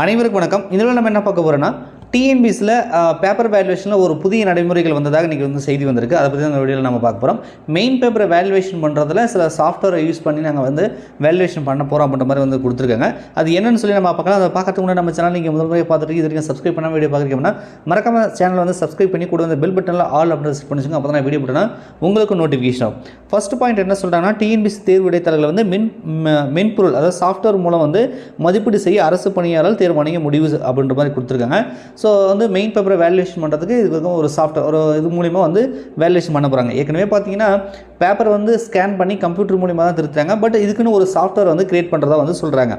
அனைவருக்கும் வணக்கம். இதில் நம்ம என்ன பார்க்க போகிறோன்னா டிஎன்பிஸில் பேப்பர் வேல்யூவேஷனில் ஒரு புதிய நடைமுறைகள் வந்ததாக இன்றைக்கி வந்து செய்தி வந்திருக்கு. அதை பற்றி அந்த வீடியோவில் நம்ம பார்க்க போகிறோம் மெயின் பேப்பரை வேல்யூவேஷன் பண்ணுறதுல சில சாஃப்ட்வேரை யூஸ் பண்ணி நாங்கள் வந்து வேல்யூவேஷன் பண்ண போகிறோம் அப்படின்ற மாதிரி வந்து கொடுத்துருக்காங்க. அது என்னன்னு சொல்லி நம்ம பார்க்கலாம். அதை பார்க்கறதுக்கு முன்னாடி நம்ம சேனல் நீங்கள் முதல் முறையாக பார்த்துட்டு இது வரைக்கும் சப்ஸ்கிரைப் பண்ண வீடியோ பார்க்குறீங்கன்னா மறக்காம சேனலை வந்து சப்ஸ்கிரைப் பண்ணி கூட வந்து பெல் பட்டனில் ஆல் அப்படின்னு செட் பண்ணிச்சுங்க அப்போ தான் வீடியோ போட்டோன்னா உங்களுக்கு நோட்டிஃபிகேஷன் ஆகும். ஃபர்ஸ்ட் பாயிண்ட் என்ன சொல்கிறாங்கன்னா டிஎன்பிசி தேர்வு இடைத்தரகளை வந்து மின் மென்பொருள் அதாவது சாஃப்ட்வேர் மூலம் வந்து மதிப்பீடு செய்ய அரசு பணியாளர் தேர்வாணைய முடிவு அப்படின்ற மாதிரி கொடுத்துருக்காங்க. ஸோ வந்து மெயின் பேப்பரை வேல்யூஷன் பண்ணுறதுக்கு இது ஒரு சாஃப்ட்வேர் ஒரு இது மூலிமா வந்து வேல்யூஷன் பண்ண போகிறாங்க ஏற்கனவே பார்த்தீங்கன்னா பேப்பர் வந்து ஸ்கேன் பண்ணி கம்ப்யூட்டர் மூலிமா தான் திருத்துறாங்க. பட் இதுக்குன்னு ஒரு சாஃப்ட்வேர் வந்து கிரியேட் பண்ணுறதா வந்து சொல்கிறாங்க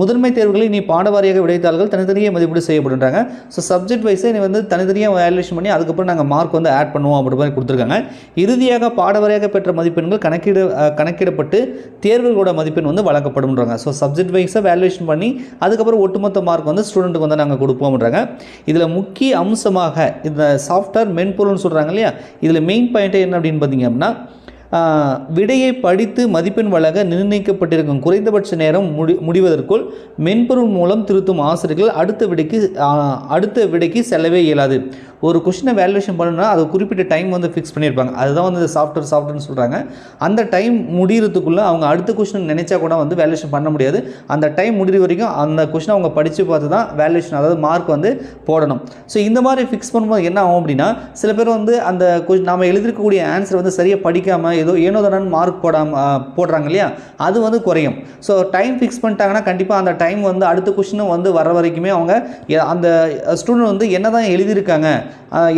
முதன்மை தேர்வுகளில் நீ பாடவாரியாக விடைத்தாள்கள் தனித்தனியாக மதிப்பீடு செய்யப்படுறாங்க ஸோ சப்ஜெக்ட் வைஸே நீ வந்து தனித்தனியாக வேல்யூஷன் பண்ணி அதுக்கப்புறம் நாங்கள் மார்க் வந்து ஆட் பண்ணுவோம் அப்படி மாதிரி கொடுத்துருக்காங்க. இறுதியாக பாடவாரியாக பெற்ற மதிப்பெண்கள் கணக்கிட கணக்கிடப்பட்டு தேர்வுகளோட மதிப்பெண் வந்து வழங்கப்படும்ன்றாங்க. ஸோ சப்ஜெக்ட் வைஸாக வேல்யூஷன் பண்ணி அதுக்கப்புறம் ஒட்டுமொத்த மார்க் வந்து ஸ்டூடெண்ட்டுக்கு வந்து நாங்கள் கொடுப்போம்ன்றாங்க. இதில் முக்கிய அம்சமாக இந்த சாஃப்ட்வேர் மென்பொருள்னு சொல்கிறாங்க இல்லையா? இதில் மெயின் பாயிண்ட்டே என்ன அப்படின்னு பார்த்தீங்க அப்படின்னா விடையை படித்து மதிப்பெண் வழங்க நிர்ணயிக்கப்பட்டிருக்கும் குறைந்தபட்ச நேரம் முடி முடிவதற்குள் மென்பொருள் மூலம் திருத்தும் ஆசிரியர்கள் அடுத்த விடைக்கு அடுத்த விடைக்கு செல்லவே இயலாது. ஒரு கொஷினை வேல்யூவேஷன் பண்ணணும்னா அது குறிப்பிட்ட டைம் வந்து ஃபிக்ஸ் பண்ணியிருப்பாங்க. அதுதான் வந்து சாஃப்ட்வேர் சாஃப்ட்வேர்னு சொல்கிறாங்க அந்த டைம் முடிகிறதுக்குள்ளே அவங்க அடுத்த கொஷின் நினைச்சா கூட வந்து வேல்யூவேஷன் பண்ண முடியாது. அந்த டைம் முடிகிற வரைக்கும் அந்த கொஷினை அவங்க படித்து பார்த்து தான் வேல்யூவேஷன் அதாவது மார்க் வந்து போடணும். ஸோ இந்த மாதிரி ஃபிக்ஸ் பண்ணும்போது என்ன ஆகும் அப்படின்னா சில பேர் வந்து அந்த கொஷின் நாம் எழுதிருக்கக்கூடிய ஆன்சர் வந்து சரியாக படிக்காமல் ஏதோ ஏனோ தானு மார்க் போடாமல் போடுறாங்க இல்லையா? அது வந்து குறையும். ஸோ டைம் ஃபிக்ஸ் பண்ணிட்டாங்கன்னா கண்டிப்பாக அந்த டைம் வந்து அடுத்த கொஷினும் வந்து வர வரைக்குமே அவங்க அந்த ஸ்டூடெண்ட் வந்து என்ன தான் எழுதியிருக்காங்க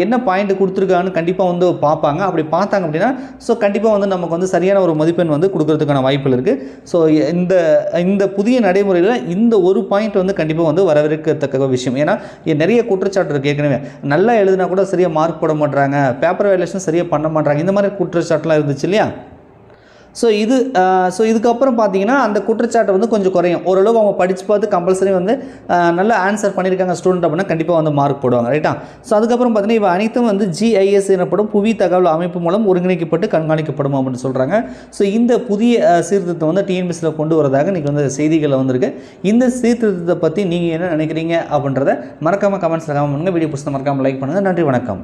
என்ன பாயிண்ட் கொடுத்துருக்காங்கன்னு கண்டிப்பாக வந்து பார்ப்பாங்க. அப்படி பார்த்தாங்க அப்படின்னா ஸோ கண்டிப்பாக வந்து நமக்கு வந்து சரியான ஒரு மதிப்பெண் வந்து கொடுக்கறதுக்கான வாய்ப்புகள் இருக்குது ஸோ இந்த இந்த புதிய நடைமுறையில் இந்த ஒரு பாயிண்ட் வந்து கண்டிப்பாக வந்து வரவேற்கத்தக்க விஷயம். ஏன்னா நிறைய குற்றச்சாட்டு இருக்குது ஏற்கனவே. நல்லா எழுதினா கூட சரியாக மார்க் போட மாட்டுறாங்க பேப்பர் வேலேஷன் சரியாக பண்ண மாட்றாங்க. இந்த மாதிரி குற்றச்சாட்டுலாம் இருந்துச்சு இல்லையா? ஸோ இது uh, ஸோ இதுக்கப்புறம் பார்த்தீங்கன்னா அந்த குற்றச்சாட்டை வந்து கொஞ்சம் குறையும். ஓரளவு அவங்க படித்து பார்த்து கம்பல்சரி வந்து uh, நல்லா நல்ல ஆன்சர் பண்ணியிருக்காங்க ஸ்டூடெண்ட் அப்படின்னா கண்டிப்பாக வந்து மார்க் போடுவாங்க ரைட்டா ஸோ அதுக்கப்புறம் பார்த்தீங்கன்னா இவ அனைத்தும் வந்து ஜிஐஎஸ் எனப்படும் புவி தகவல் அமைப்பு மூலம் ஒருங்கிணைக்கப்பட்டு கண்காணிக்கப்படும் அப்படின்னு சொல்கிறாங்க ஸோ இந்த புதிய uh, சீர்திருத்தம் வந்து டிஎன்பிஎஸில் கொண்டு வரதாக இன்றைக்கி வந்து செய்திகளில் வந்திருக்கு. இந்த சீர்திருத்தத்தை பற்றி நீங்கள் என்ன நினைக்கிறீங்க அப்படின்றத மறக்காமல் கமெண்ட்ஸில் கமெண்ட் பண்ணுங்கள் வீடியோ பிடிச்சதை மறக்காமல் லைக் பண்ணுங்கள் நன்றி வணக்கம்.